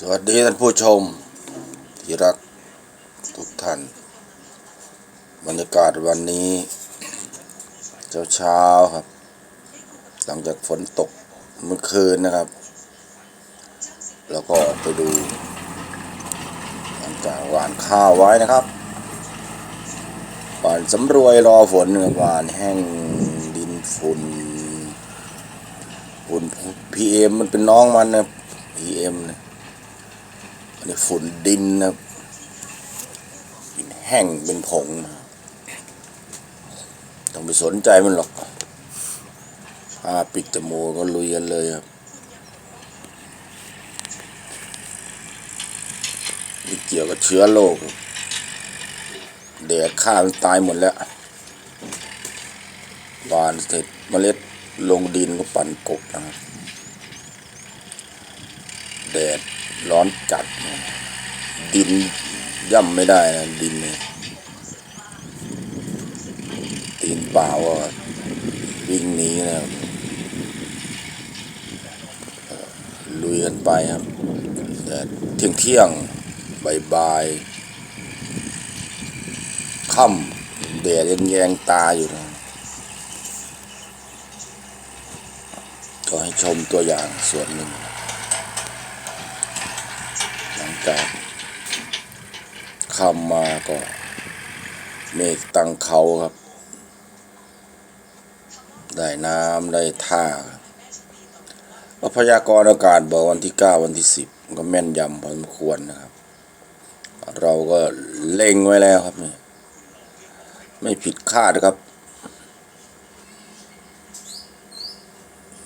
สวัสดีท่านผู้ชม ที่รักทุกท่าน บรรยากาศวันนี้ เช้าเช้าๆครับ หลังจากฝนตกเมื่อคืนนะครับ แล้วก็ออกไปดู หลังจากหวานข้าวไว้นะครับหวานสำรวยรอฝนหวานแห้งดินฝุ่นฝุ่นพีเอ็มมันเป็นน้องมันนะพีเอ็มนะ อันนี้ฝุ่นดินนะครับดินแห้งเป็นผง ต้องไปสนใจมันหรอกอาปิดจมูกก็ลุยกันเลยครับนี่เกี่ยวกับเชื้อโรคแดดข้าวมันตายหมดแล้วหวานเสร็จเมล็ดลงดินก็ปั่นกบนะครับแดด ร้อนจัด ดินย่ำไม่ได้นะดินเนี่ยตีนเปล่าก็วิ่งหนีนะลุยกันไปครับแต่เที่ยงเที่ยงๆบายบายค่ำแดดยังแยงตาอยู่นะก็ให้ชมตัวอย่างส่วนหนึ่ง หลังจาคำมาก็เมฆตั้งเขาครับ ได้น้ำได้ท่าก็พยากรณ์อากาศบอกวันที่เก้าวันที่สิบก็แม่นยำพอสมควรนะครับ เราก็เล็งไว้แล้วครับนี่ไม่ผิดคาดครับ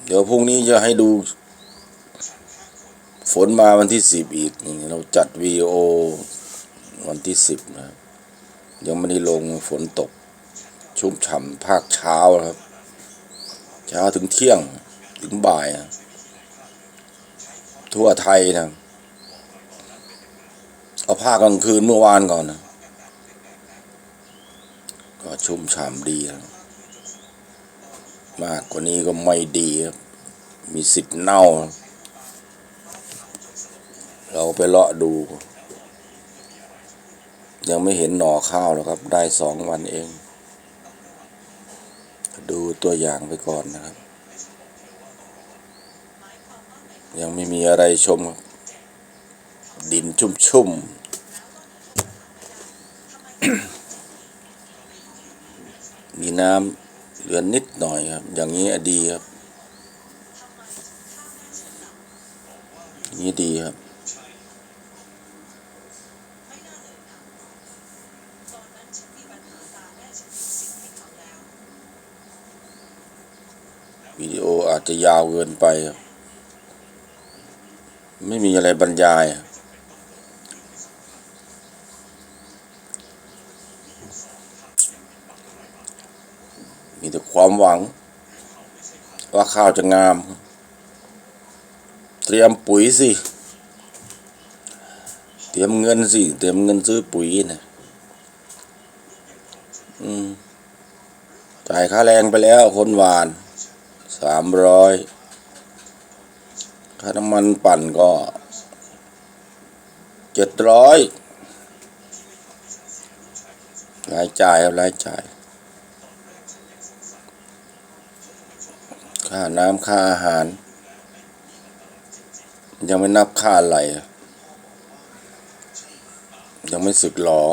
เดี๋ยวพรุ่งนี้จะให้ดู ฝนมาวันที่สิบอีกเราจัดวีโอวันที่สิบนะครับยังไม่ได้ลงฝนตก ชุ่มฉ่ำภาคเช้าครับ เช้าถึงเที่ยงถึงบ่าย ทั่วไทยนะเอาภาคกลางคืนเมื่อวานก่อนนะก็ชุ่มฉ่ำดีนะมากกว่านี้ก็ไม่ดีครับ มีสิทธิ์เน่า เราไปเลาะดู ยังไม่เห็นหน่อข้าวหรอกครับ ได้สองวันเอง ดูตัวอย่างไปก่อนนะครับ ยังไม่มีอะไรชม ดินชุ่มๆ มีน้ำเหลือนิดหน่อยครับ อย่างนี้ดีครับอย่างนี้ดีครับ วิดีโออาจจะยาวเกินไป ไม่มีอะไรบรรยาย มีแต่ความหวัง ว่าข้าวจะงาม เตรียมปุ๋ยสิ เตรียมเงินสิ เตรียมเงินซื้อปุ๋ยนะอืมจ่ายค่าแรงไปแล้วคนหวาน สามร้อยค่าน้ำมันปั่นก็เจ็ดร้อยรายจ่ายครับรายจ่าย ค่าน้ำค่าอาหาร ยังไม่นับค่าอะไรยังไม่สึกหลอ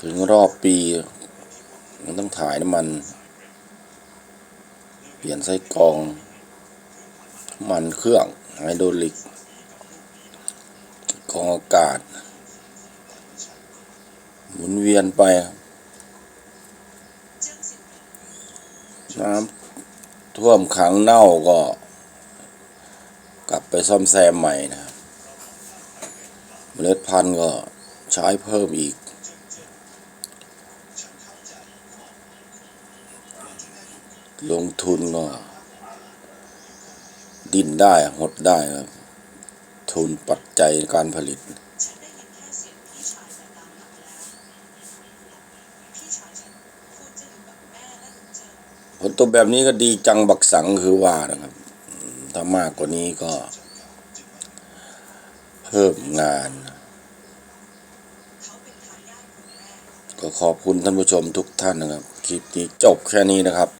ถึงรอบปี มันต้องถ่ายน้ำมัน เปลี่ยนไส้กรองมันเครื่องไฮโดรลิกกรองอากาศ หมุนเวียนไปน้ำท่วมขังเน่าก็ กลับไปซ่อมแซมใหม่นะเมล็ดพันธุ์ก็ใช้เพิ่มอีก ลงทุนก็ดิ้นได้หดได้ครับ ทุนปัจจัยการผลิต ผลตกแบบนี้ก็ดีจังบักสังคือว่านะครับ ถ้ามากกว่านี้ก็ เพิ่มงาน ก็ขอบคุณท่านผู้ชมทุกท่านนะครับ คลิปนี้จบแค่นี้นะครับ